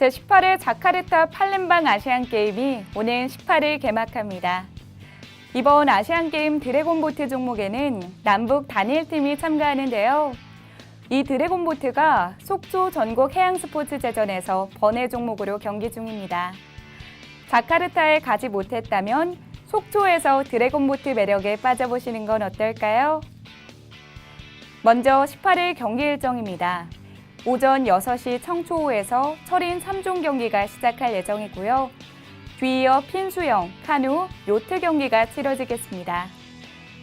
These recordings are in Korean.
제18회 자카르타 팔렘방 아시안게임이 오늘 18일 개막합니다. 이번 아시안게임 드래곤보트 종목에는 남북 단일팀이 참가하는데요. 이 드래곤보트가 속초 전국 해양스포츠제전에서 번외 종목으로 경기 중입니다. 자카르타에 가지 못했다면 속초에서 드래곤보트 매력에 빠져보시는 건 어떨까요? 먼저 18일 경기 일정입니다. 오전 6시 청초호에서 철인 3종 경기가 시작할 예정이고요. 뒤이어 핀수영, 카누, 요트 경기가 치러지겠습니다.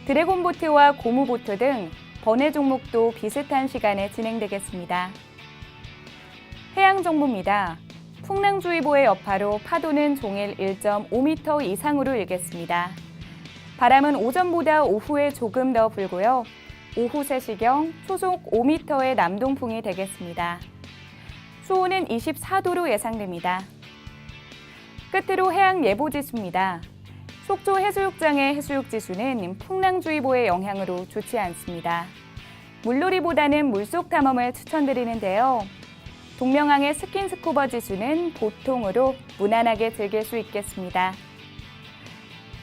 드래곤보트와 고무보트 등 번외 종목도 비슷한 시간에 진행되겠습니다. 해양 정보입니다. 풍랑주의보의 여파로 파도는 종일 1.5m 이상으로 일겠습니다. 바람은 오전보다 오후에 조금 더 불고요. 오후 3시경 초속 5m의 남동풍이 되겠습니다. 수온은 24도로 예상됩니다. 끝으로 해양 예보 지수입니다. 속초 해수욕장의 해수욕 지수는 풍랑주의보의 영향으로 좋지 않습니다. 물놀이보다는 물속 탐험을 추천드리는데요. 동명항의 스킨스쿠버 지수는 보통으로 무난하게 즐길 수 있겠습니다.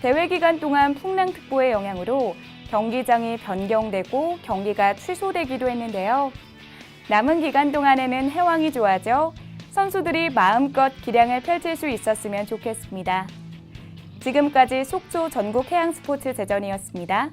대회 기간 동안 풍랑특보의 영향으로 경기장이 변경되고 경기가 취소되기도 했는데요. 남은 기간 동안에는 해왕이 좋아져 선수들이 마음껏 기량을 펼칠 수 있었으면 좋겠습니다. 지금까지 속초 전국 해양 스포츠 제전이었습니다.